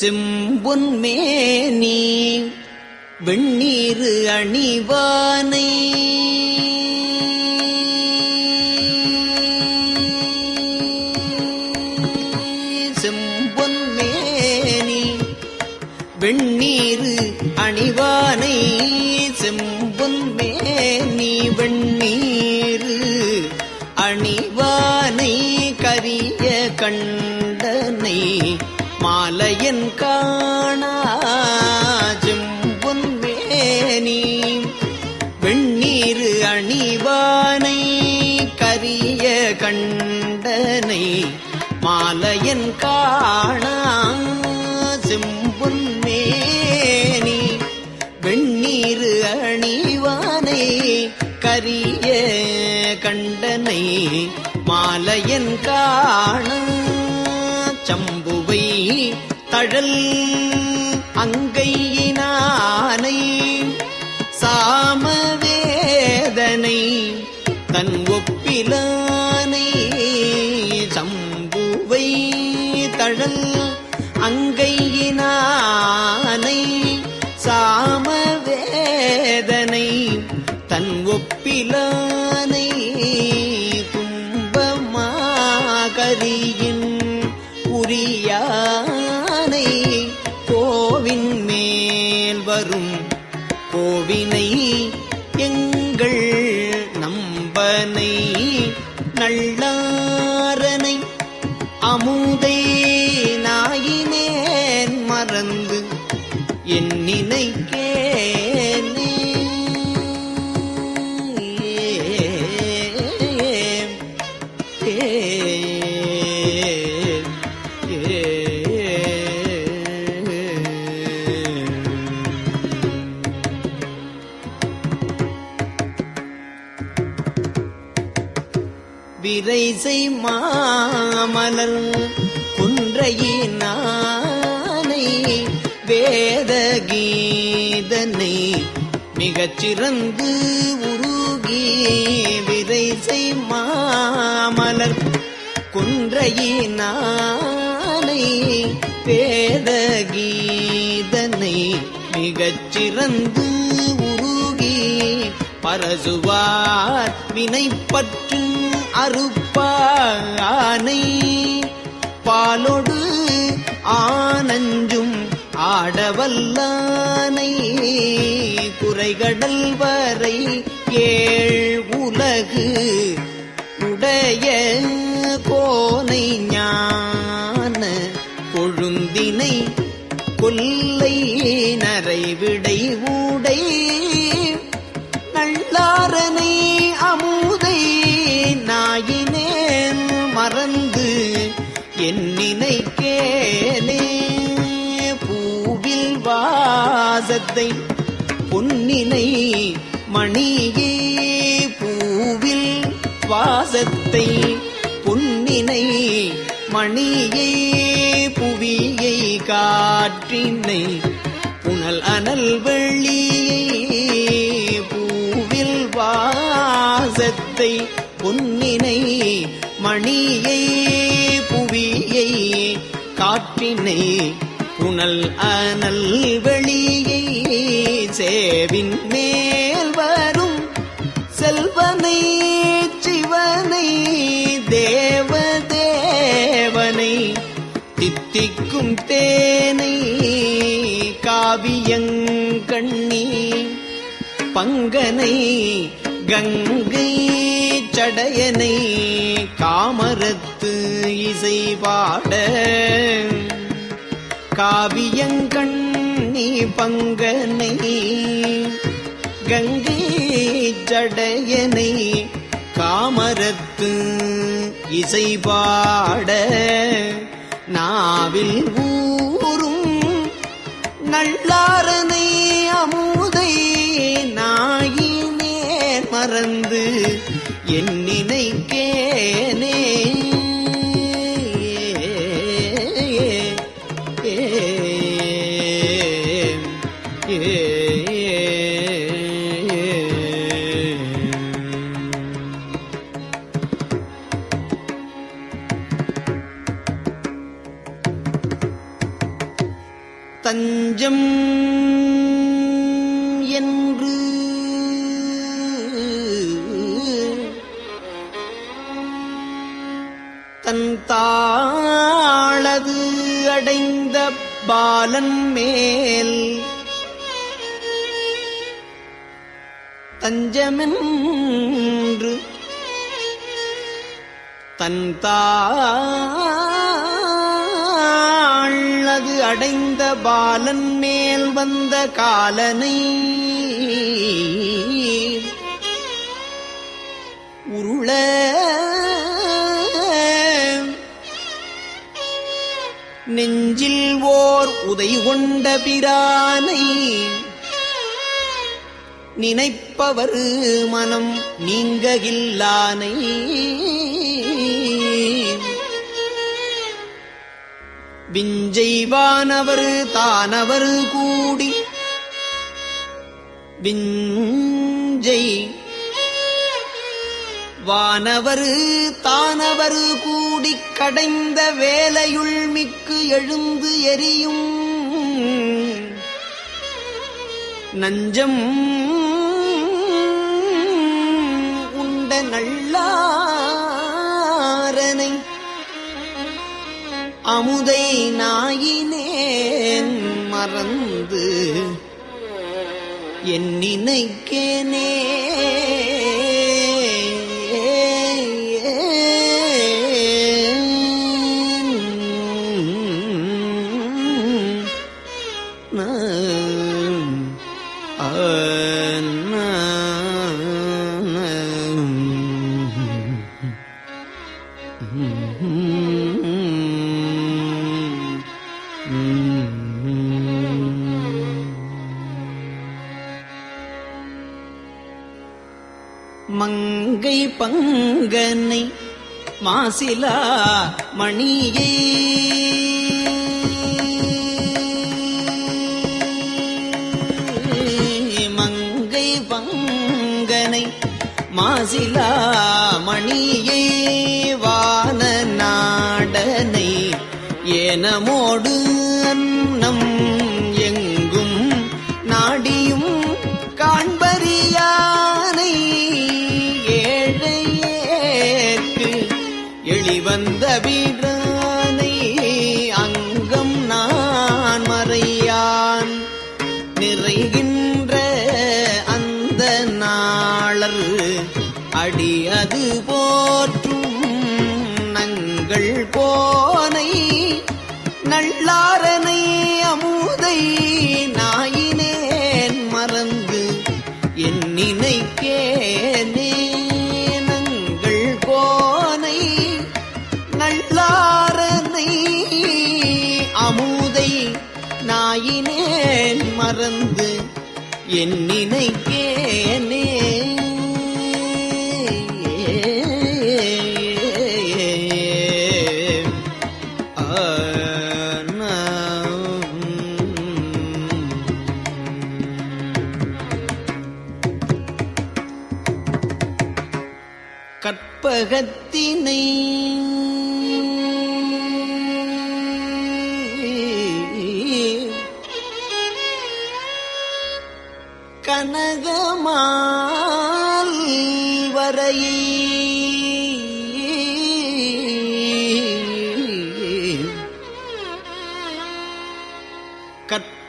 செம்பொன்மேனி வெண்ணீரு அணிவானை. கண்டனை மாலையன் காண சம்புவை தழல் அங்கையினானை சாமவேதனை தன் ஒப்பிலானை சம்புவை தழல் அங்கையினானை சாமவேதனை தன் ஒப்பிலான் என் நினைக்கேனே விரைசை மாமலர் குன்றையினானை மிகச் சிறந்து உருகி விரைசை மாமலர். குன்றையினானை வேதகீதனை மிகச் சிறந்து உருகி பரசுவார் வினைப்பற்று அறுப்பானை. பாலொடு ஆனஞ்சும் ஆடவல்லானை குறைகடல் வரை ஏழ் உலகு உடைய கோனை ஞான கொழுந்தினை கொல்லை நரைவிட வாசத்தை பொன்னினை மணியே பூவில் வாசத்தை பொன்னினை மணியே புவியை காற்றினை புனல் அனல் வெள்ளியை பூவில் வாசத்தை பொன்னினை மணியை புவியை காற்றினை புனல் அனல் வெளியே சேவின் மேல் வரும் செல்வனை சிவனை தேவ தேவனை தித்திக்கும் தேனை காவியங்கண்ணி பங்கனை கங்கை சடையனை காமரத்து இசை பாட. கண்ணி பங்கனை கங்கை ஜடையனை காமரத்து இசை பாட நாவில் ஊரும் நல்லாரனை அமுதை நாயினே மறந்து என்னினை தஞ்சமென்று தன் அடைந்த பாலன் மேல் வந்த காலனை உருள நெஞ்சில் ஓர் உதை கொண்ட பிரானை நிற்பவர் மனம் நீங்ககில்லானை. விஞ்செய்வானவர் தானவர் கூடி. விஞ்சை வானவர் தானவர் கூடி கடைந்த வேலையுள் மிக்கு எழுந்து எரியும். நஞ்சம் உள்ளாரனை அமுதை நாயினேன் மறந்து என் நினைக்கேனே மங்கை பங்கனை மாசிலா மணியை. மங்கை பங்கனை மாசிலா மணியை. என் நினைக்கேனே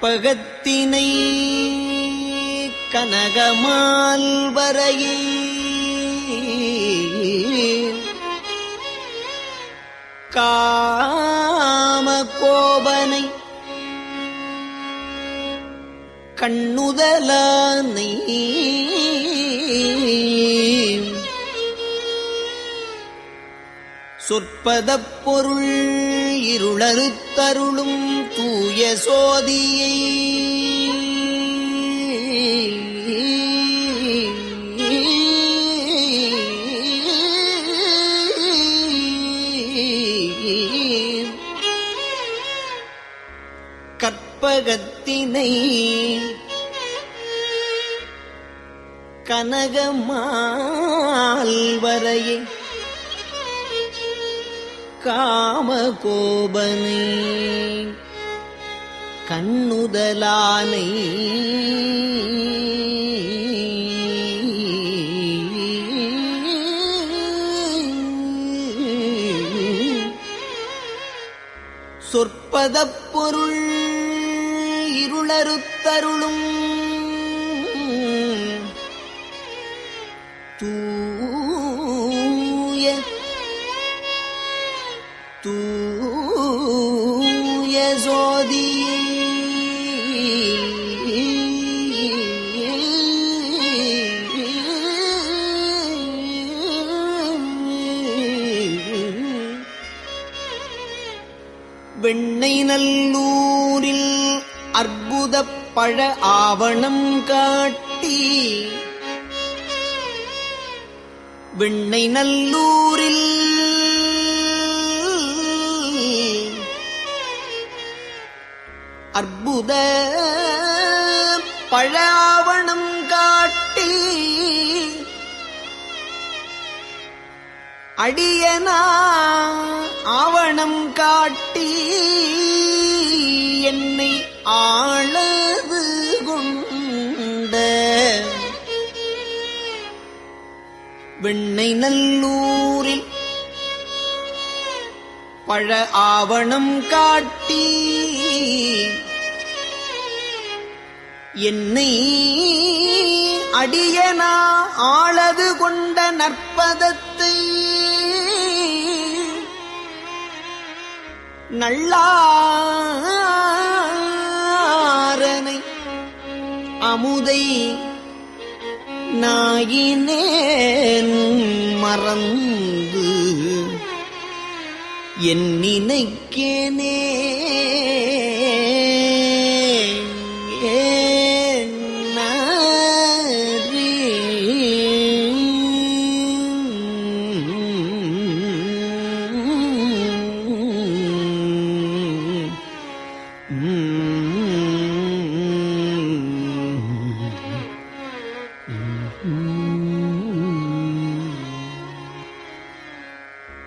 கற்பகத்தினை கனகமால் வரையில் காம கோபனை கண்ணுதலானை சொற்பத பொருள் இருளறுத்தருளும் தூய சோதியை. கற்பகத்தினை கனகமால் காமகோபனை கண்ணுதலானை. சொற்பதப் பொருள் இருளறுத்தருளும் வெண்ணை நல்லூரில் அற்புத பழ ஆவணம் காட்டி வெண்ணை நல்லூரில் அற்புத பழ ஆவணம் காட்டி அடியனா ஆவணம் காட்டி கட்டி என்னை ஆளவு கொண்ட வெண்ணை நல்லூரில் பழ ஆவணம் காட்டி என்னை அடியனா ஆளது கொண்ட நற்பதத்தை நல்லாரனை அமுதை நாயினேன் மறந்து என் நினைக்கேனே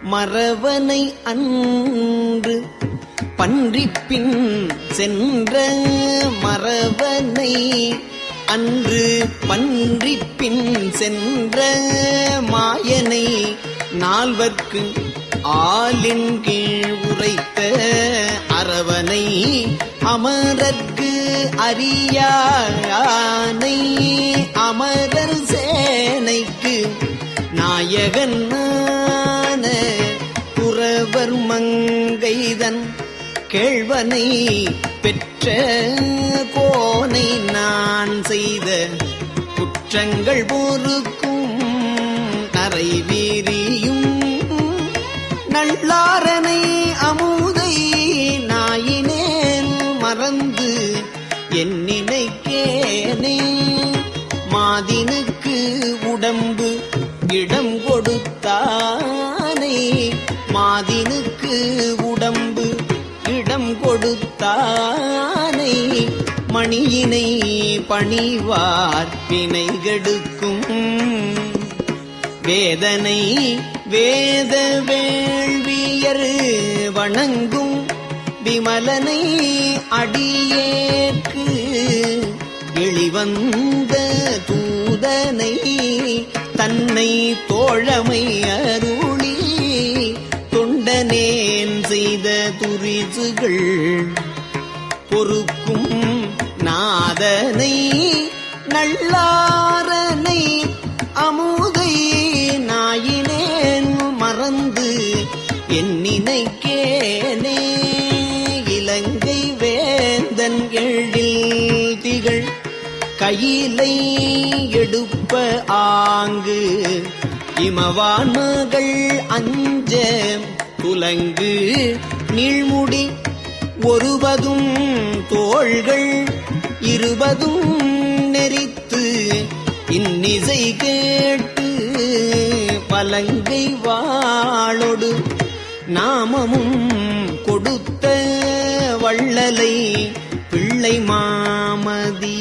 மறவனை அன்று பன்றிப்பின் சென்ற மறவனை அன்று பன்றிப்பின் சென்ற மாயனை நால்வர்க்கு ஆலின் கீழ் உரைத்த அரவனை அமரர்க்கு அறியானை அமரர் சேனைக்கு நாயகன் புறவர் மங்கைதன் கேழ்வனை பெற்ற கோனை நான் செய்த குற்றங்கள் போருக்கும் அறை வீரியும் நல்லாரனை அமுதை நாயினேன் மறந்து என் நினைக்கேனே. மாதினுக்கு உடம்பு இடம் கொடுத்தானை கொடுத்தானை மணியினை பணிவார் வினைகெடுக்கும். வேதனை வேத வேள்வியர் வணங்கும். விமலனை அடியேற்கு வெளிவந்த தூதனை தன்னை தோழமை அருளி தொண்டனேன் செய்த துரிசுகள். பொறுக்கும் நாதனை நல்லாரனை அமுதை நாயினேன் மறந்து என் நினைக்கேனே. இலங்கை வேந்தன் எழில் திகழ் கையிலை எடுப்ப ஆங்கு இமவான் மகள் அஞ்ச துலங்கு நீழ்முடி ஒருவதும் தோள்கள் இருபதும் நெறித்து இன்னிசை கேட்டு பலங்கை வாழொடு நாமமும் கொடுத்த வள்ளலை பிள்ளை மாமதி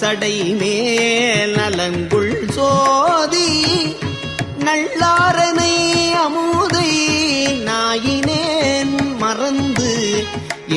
சடை மேல் நலங்குள் சோதி நல்லாரனை அமூ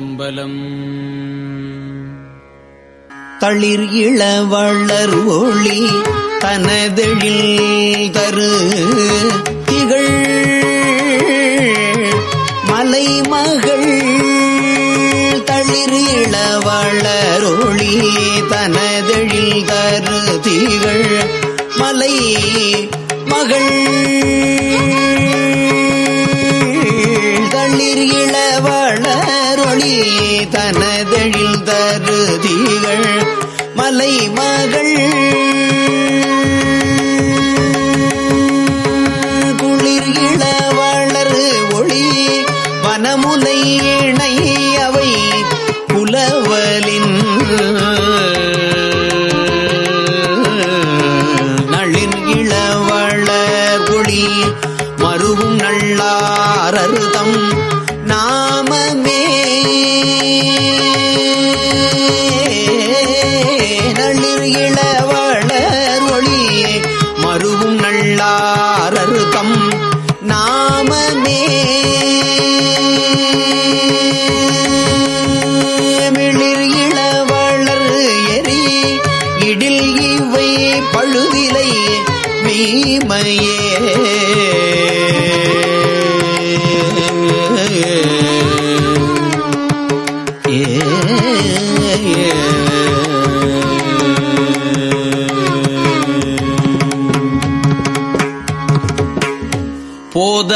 திருச்சிற்றம்பலம் தளிர் இளவளர் ஒளி தனதெழில் தரு திகழ் மலைமகள் தளிர் இளவளர் ஒளி தனதெழில் தரு திகழ் மலை மகள் மருதிகள் மலை மகள்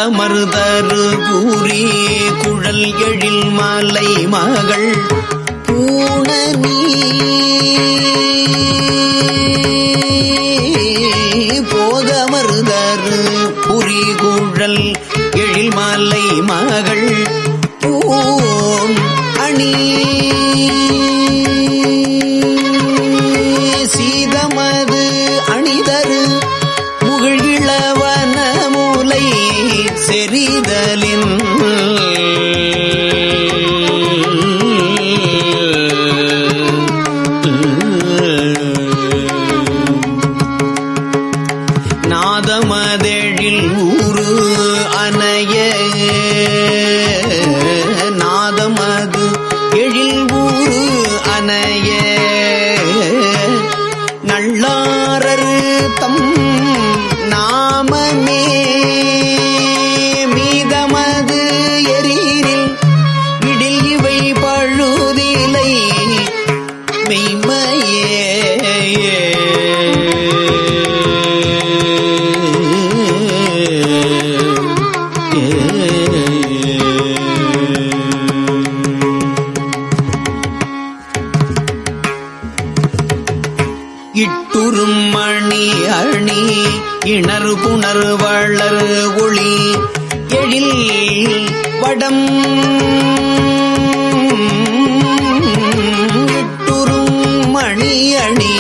போதமருதரு கூறி குழல் எழில் மாலை மகள் பூணனி வடம் இட்டுரும் மணி அணி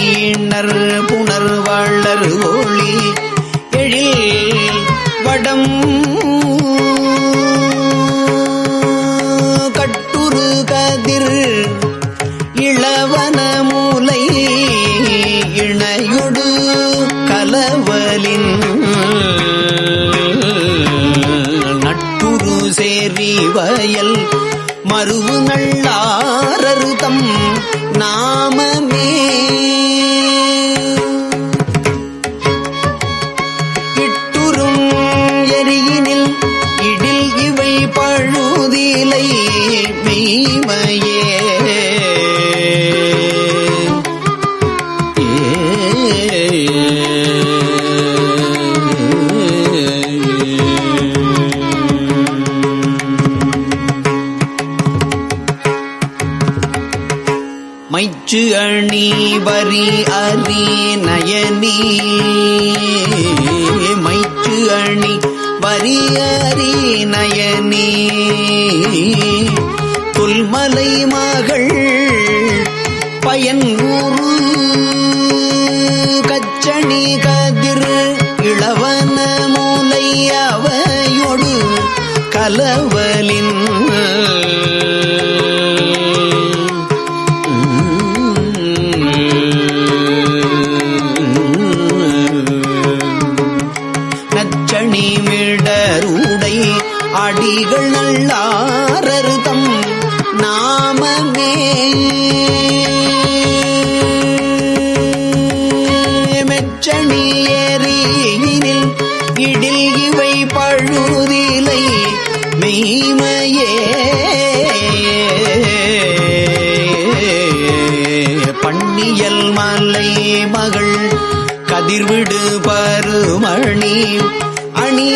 வரி அறி நயனி. மைச்சு அணி வரி அறி நயனி. அணி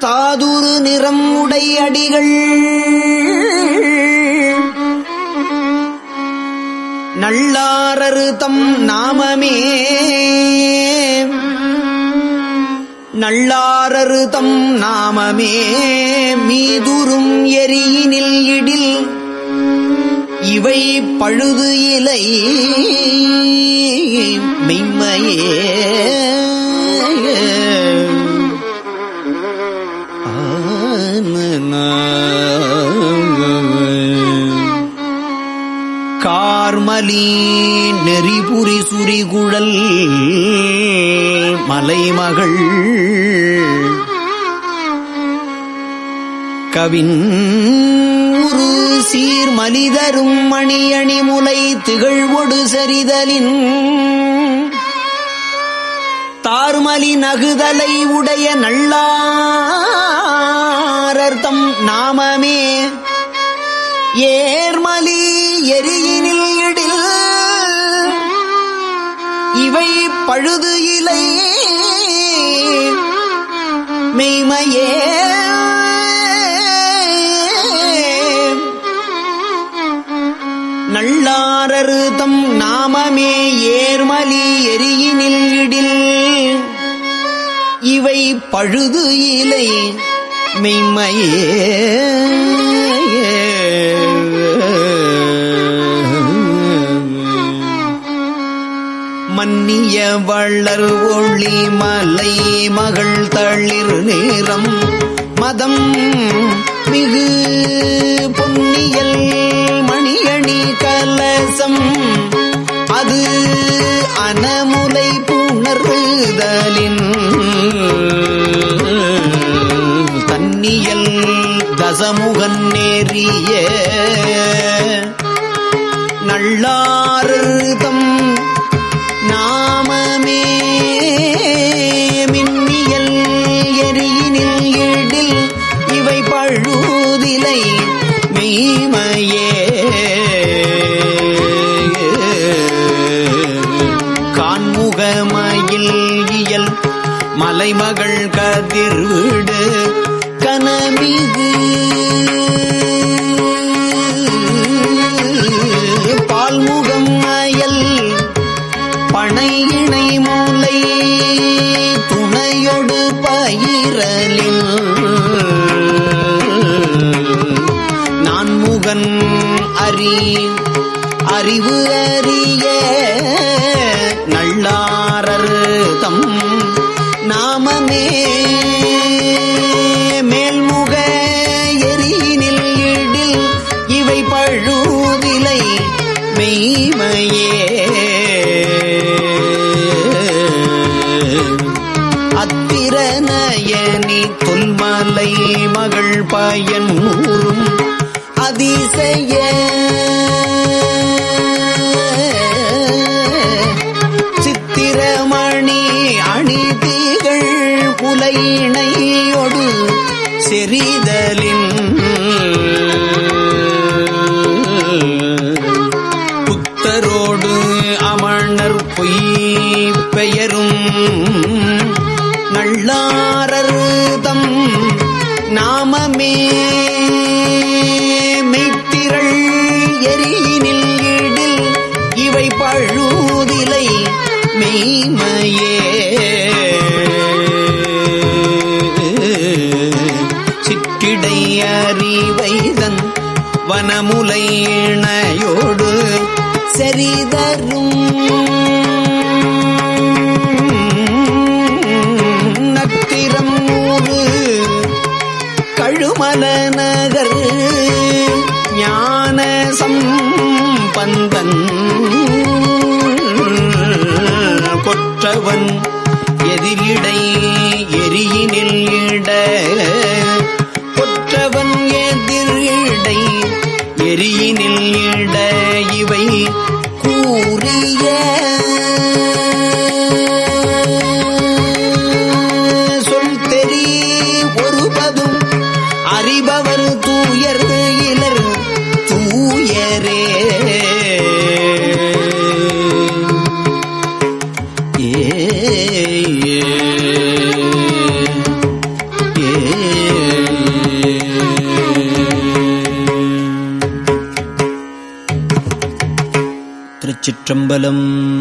தாதுரு நிறம் உடை அடிகள். நல்லாரரு தம் நாமமே. நள்ளாரரு தம் நாமமே. மீதுரும் எரியினில் இடில் இவை பழுது இலை மெய்மையே. கார்மலி நெறிபுரி சுரிகுழல் மலைமகள் கவின் உரு சீர் மனிதரும் மணியணி முலை திகழ்வொடு சரிதலின் தார்மலி நகுதலை உடைய நல்லாரர்த்தம் நாமமே. ஏர்மலி எரியினில் இடில். இவை பழுது இலை. மெய்மையே காமமே ஏர்மலி எரியினில் இடில். இவை பழுது இலை மெய்மையே. மன்னிய வள்ளர் ஒளி மலை மகள் தளிர் நேரம். மதம் மிகு பொன்னியல் மணியணி கலசம். அது அனமுலை புணர்தலின் தன்னியல் தசமுகன் நேரிய amigos இணை வீணையோடு செறிதரும். நத்திரம் நூறு கழுமல நகர் ஞான சம்பந்தன். கொற்றவன் எதிரிடை எரியினில் இட நெறியினில் இட இவை கூறிய चम्बलम्।